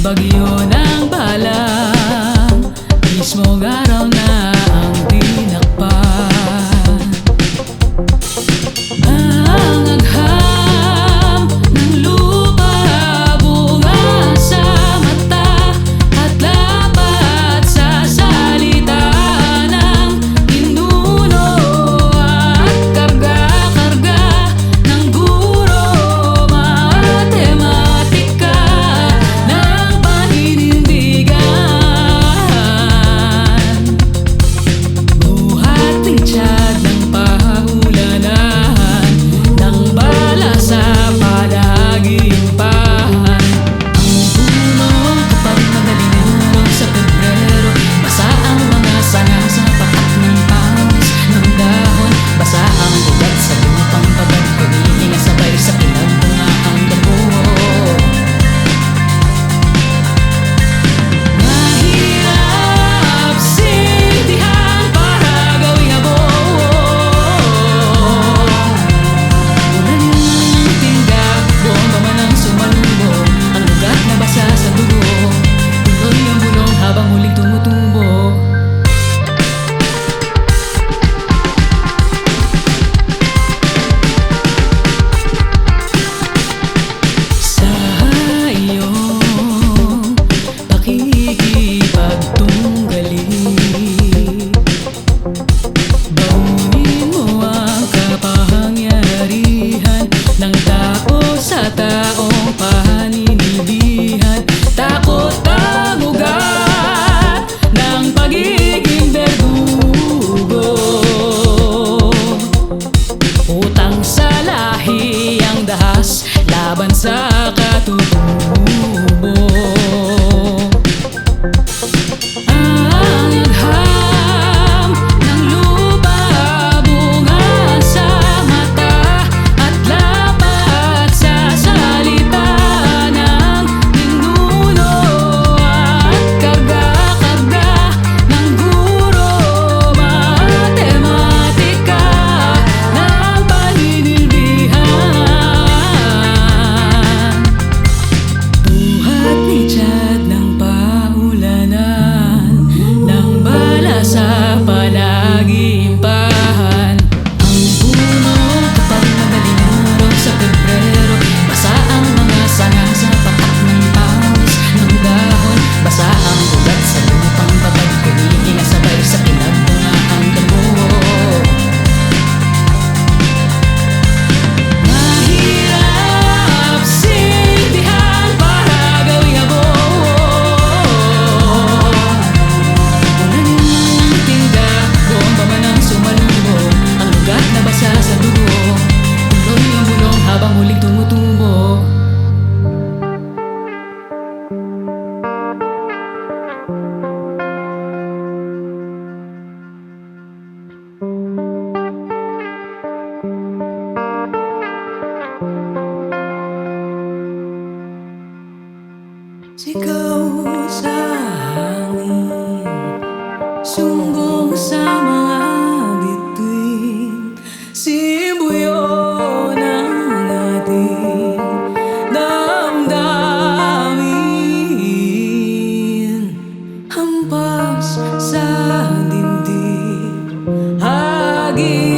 Bagyo ng bala Mismong araw lahi ang dahas laban sa Sigaw sa hangin Sumbong sa mga bituin. Sibuyo ng ating damdamin. Hampas sa dindi Hagin